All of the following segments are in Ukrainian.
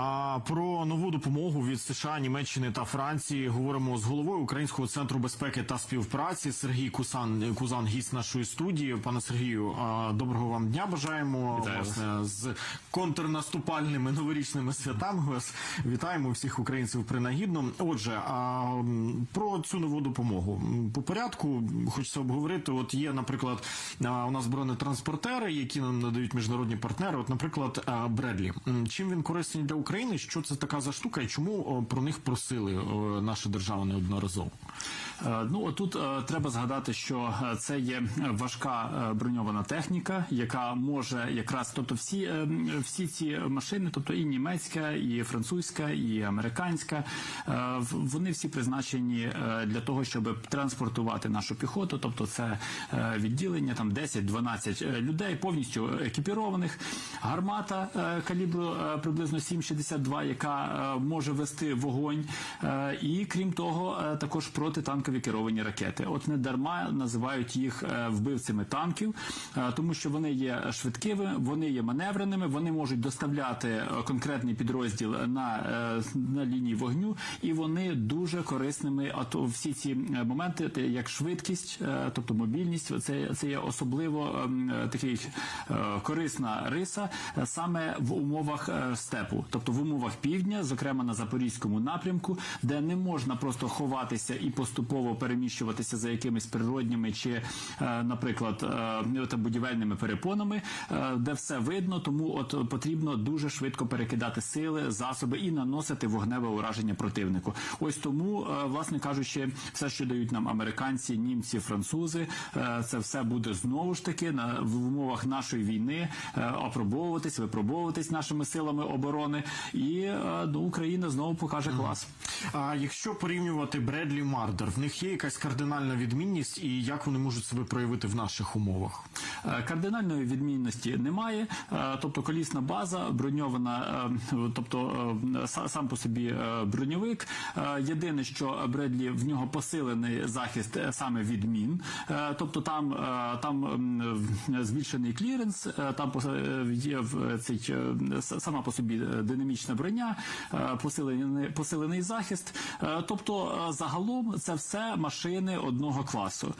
А про нову допомогу від США, Німеччини та Франції говоримо з головою Українського центру безпеки та співпраці Сергій Кусан Кузан, гість нашої студії. Пане Сергію, доброго вам дня. Бажаємо Вітаю власне з контрнаступальними новорічними святами. Вас вітаємо всіх українців принагідно. Отже, а про цю нову допомогу по порядку хочеться обговорити. От є, наприклад, у нас бронетранспортери, які нам надають міжнародні партнери. От, наприклад, Бредлі. Чим він корисний для України? України. Що це така за штука, і чому е, про них просили е, наша держава неодноразово? Е, ну отут треба згадати, що це є важка броньована техніка, яка може якраз тобто всі всі ці машини, тобто і німецька, і французька, і американська, вони всі призначені для того, щоб транспортувати нашу піхоту, тобто це відділення там 10-12 людей, повністю екіпірованих. Гармата калібру приблизно 7 М-62, яка е, може вести вогонь, е, і крім того, е, також протитанкові керовані ракети. От не дарма називають їх вбивцями танків, тому що вони є швидкими, вони є маневреними, вони можуть доставляти конкретний підрозділ на на лінії вогню, і вони дуже корисними. А то всі ці моменти, як швидкість, тобто мобільність, це, це є особливо ем, такий корисна риса саме в умовах степу. Тобто тобто в умовах півдня, зокрема на запорізькому напрямку, де не можна просто ховатися і поступово переміщуватися за якимись природніми чи, е, наприклад, е, та будівельними перепонами, е, де все видно, тому от потрібно дуже швидко перекидати сили, засоби і наносити вогневе ураження противнику. Ось тому, власне кажучи, все, що дають нам американці, німці, французи, це все буде знову ж таки на в умовах нашої війни опробовуватись, випробовуватись нашими силами оборони, і е, ну, Україна знову покаже клас. А якщо порівнювати Бредлі Мардер, в них є якась кардинальна відмінність, і як вони можуть себе проявити в наших умовах? Е, Кардинальної відмінності немає, Е, тобто колісна база броньована, тобто сам по собі броньовик. Єдине, що Бредлі в нього посилений захист саме від мін, тобто там, там збільшений кліренс, там є цей сама по собі е, динамічна броня, е, посилений, посилений захист. Е, Тобто, е, загалом це все машини одного класу.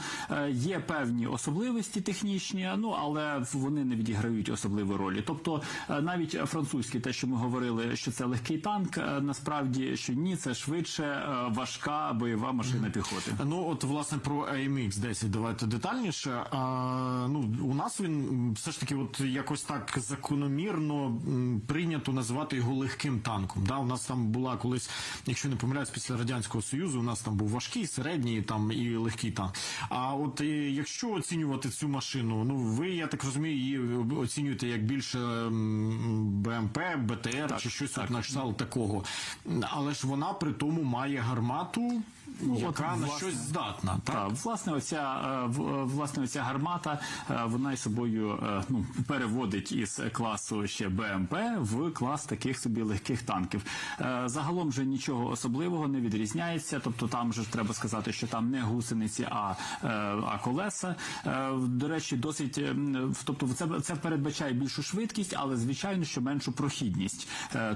Є певні особливості технічні, ну але вони не відіграють особливої ролі. Тобто, навіть французькі, те, що ми говорили, що це легкий танк, насправді що ні, це швидше важка бойова машина піхоти. Ну от власне про AMX 10 давайте детальніше. А, ну у нас він все ж таки, от якось так закономірно прийнято називати його легким танком. Да, у нас там була колись, якщо не помиляюсь, після радянського союзу, у нас там був важкий, середній там і легкий танк. А от е, якщо оцінювати цю машину, ну ви я так розумію, її оцінюєте як більше БМП, БТР чи щось так. от на кшталт такого. Але ж вона при тому має гармату, яка от, на власне, щось здатна. Так? Так, власне, оця е, е, власне оця гармата, е, вона із собою ну переводить із класу ще БМП в клас таких собі легких танків. Загалом же нічого особливого не відрізняється. Тобто, там же треба сказати, що там не гусениці, а, а колеса. До речі, досить тобто, це це передбачає більшу швидкість, але звичайно, що меншу прохідність.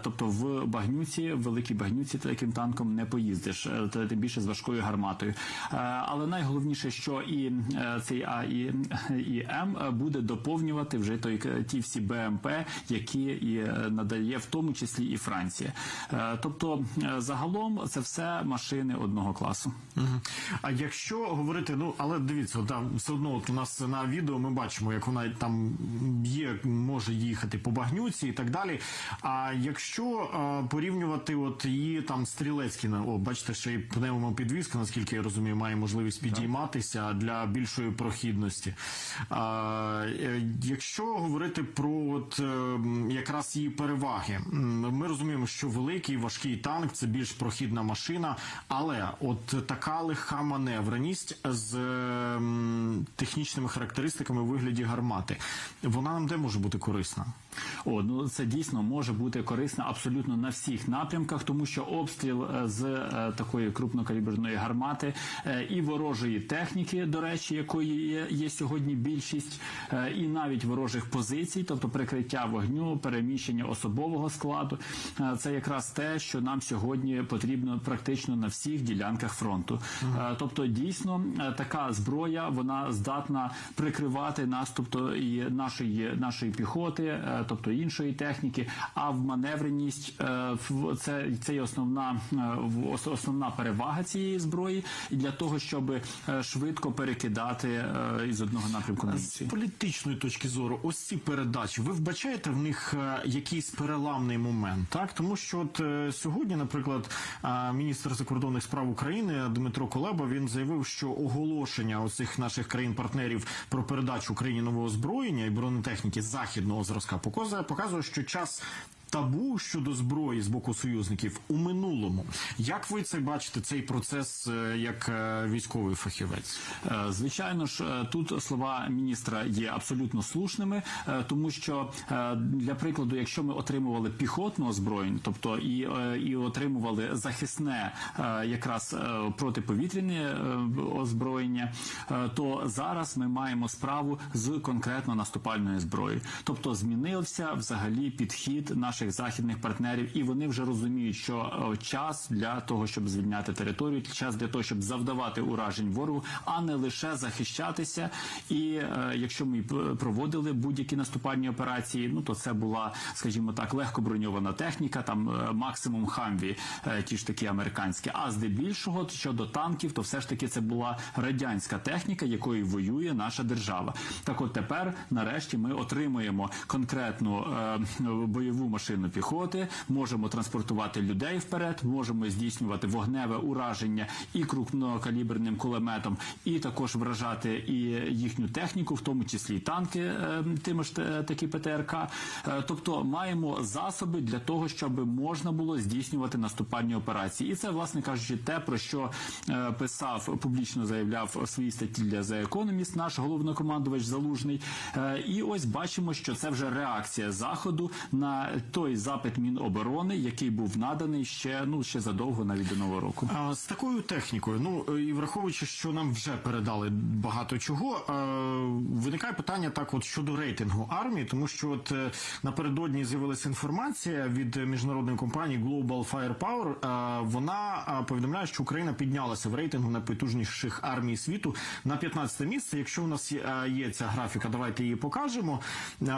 Тобто, в багнюці, в великій багнюці таким танком не поїздиш, тим більше з важкою гарматою. Е, Але найголовніше, що і е, цей А і, і М е, буде доповнювати вже той ті всі БМП, які і надає в тому числі і Франція. Тобто, загалом це все машини одного класу. А якщо говорити, ну але дивіться, там все одно от у нас на відео ми бачимо, як вона там є, може їхати по багнюці і так далі. А якщо порівнювати от її там стрілецькі, о, бачите, ще й пневмопідвізка, наскільки я розумію, має можливість підійматися для більшої прохідності. А, е, якщо говорити про от, е, якраз її переваги, ми розуміємо, що великий важкий танк це більш прохідна машина, але от така легка маневреність з ем, технічними характеристиками у вигляді гармати, вона нам де може бути корисна? О, ну це дійсно може бути корисно абсолютно на всіх напрямках, тому що обстріл е, з е, такої крупнокаліберної каліберної гармати е, і ворожої техніки, до речі, якої є, є сьогодні більшість, е, і навіть ворожих позицій, тобто прикриття вогню, переміщення особового складу. Е, Це якраз те, що нам сьогодні потрібно практично на всіх ділянках фронту. Е, Тобто, дійсно, така зброя вона здатна прикривати наступ то і нашої нашої піхоти, тобто іншої техніки. А в маневреність це, це є основна основна перевага цієї зброї і для того, щоб е, швидко перекидати е, із одного напрямку на З політичної точки зору, ось ці передачі, ви вбачаєте в них е, якийсь переламний момент, так тому що от сьогодні, наприклад, міністр закордонних справ України Дмитро Колеба він заявив, що оголошення оцих наших країн-партнерів про передачу Україні нового озброєння і бронетехніки західного зразка показує, показує, що час. Табу щодо зброї з боку союзників у минулому. Як ви це бачите, цей процес е, як е, військовий фахівець? Е, Звичайно ж, тут слова міністра є абсолютно слушними, тому що для прикладу, якщо ми отримували піхотну озброєння, тобто і, і отримували захисне якраз протиповітряне озброєння, то зараз ми маємо справу з конкретно наступальною зброєю. Тобто змінився взагалі підхід наших західних партнерів, і вони вже розуміють, що е, час для того, щоб звільняти територію, час для того, щоб завдавати уражень ворогу, а не лише захищатися. І е, якщо ми проводили будь-які наступальні операції, ну то це була, скажімо так, легко броньована техніка, там е, максимум хамві, ті ж такі американські. А здебільшого щодо танків, то все ж таки це була радянська техніка, якою воює наша держава. Так, от тепер, нарешті, ми отримуємо конкретну е, бойову машину піхоти, можемо транспортувати людей вперед, можемо здійснювати вогневе ураження і крупнокаліберним кулеметом, і також вражати і їхню техніку, в тому числі і танки, е, тими ж е, такі ПТРК. Е, Тобто маємо засоби для того, щоб можна було здійснювати наступальні операції, і це, власне кажучи, те про що писав публічно заявляв у своїй статті для The Economist наш головнокомандувач Залужний. І ось бачимо, що це вже реакція заходу на той запит Міноборони, який був наданий ще ну ще задовго навіть до нового року. А, З такою технікою, ну і враховуючи, що нам вже передали багато чого, е, виникає питання так, от щодо рейтингу армії, тому що от е, напередодні з'явилася інформація від міжнародної компанії Global Firepower. Е, вона повідомляє, що Україна піднялася в рейтингу найпотужніших армій світу на 15 місце. Якщо у нас є, ця графіка, давайте її покажемо. Е,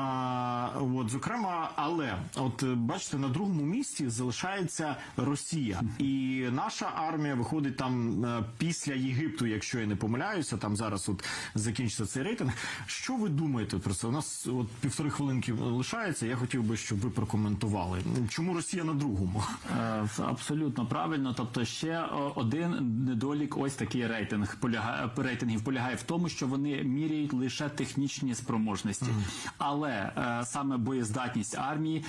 От зокрема, але от е, бачите, на другому місці залишається Росія, і наша армія виходить там е, після Єгипту, якщо я не помиляюся. Там зараз от закінчиться цей рейтинг. Що ви думаєте про це? У нас от півтори хвилинки лишається. Я хотів би, щоб ви прокоментували. Чому Росія на другому? Е, Абсолютно правильно. Тобто, ще один недолік, ось такий рейтинг полягає рейтингів полягає в тому, що вони міряють лише технічні спроможності, але саме боєздатність армії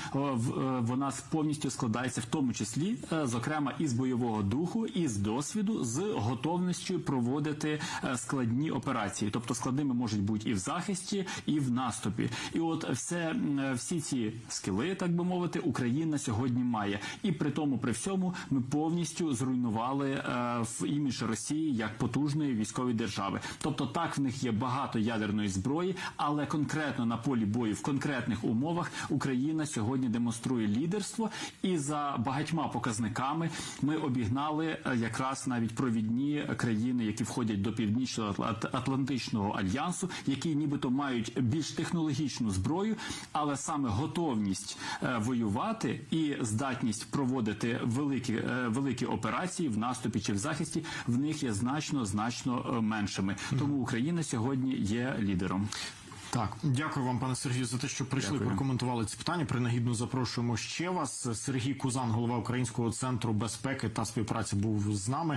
вона с- повністю складається в тому числі, е, зокрема, із бойового духу, із досвіду, з готовністю проводити е, складні операції. Тобто складними можуть бути і в захисті, і в наступі. І от все е, всі ці скіли, так би мовити, Україна сьогодні має. І при тому, при всьому, ми повністю зруйнували е, в імідж Росії як потужної військової держави. Тобто, так в них є багато ядерної зброї, але конкретно на полі бою в конкретних умовах Україна сьогодні демонструє лідерство, і за багатьма показниками ми обігнали е, якраз навіть провідні країни, які входять до північно-атлантичного альянсу, які нібито мають більш технологічну зброю, але саме готовність е, воювати і здатність проводити великі е, великі операції в наступі чи в захисті в них є значно значно меншими. Тому Україна сьогодні є лідером. Так, дякую вам, пане Сергію, за те, що прийшли, Дякую. прокоментували ці питання. Принагідно запрошуємо ще вас. Сергій Кузан, голова Українського центру безпеки та співпраці, був з нами.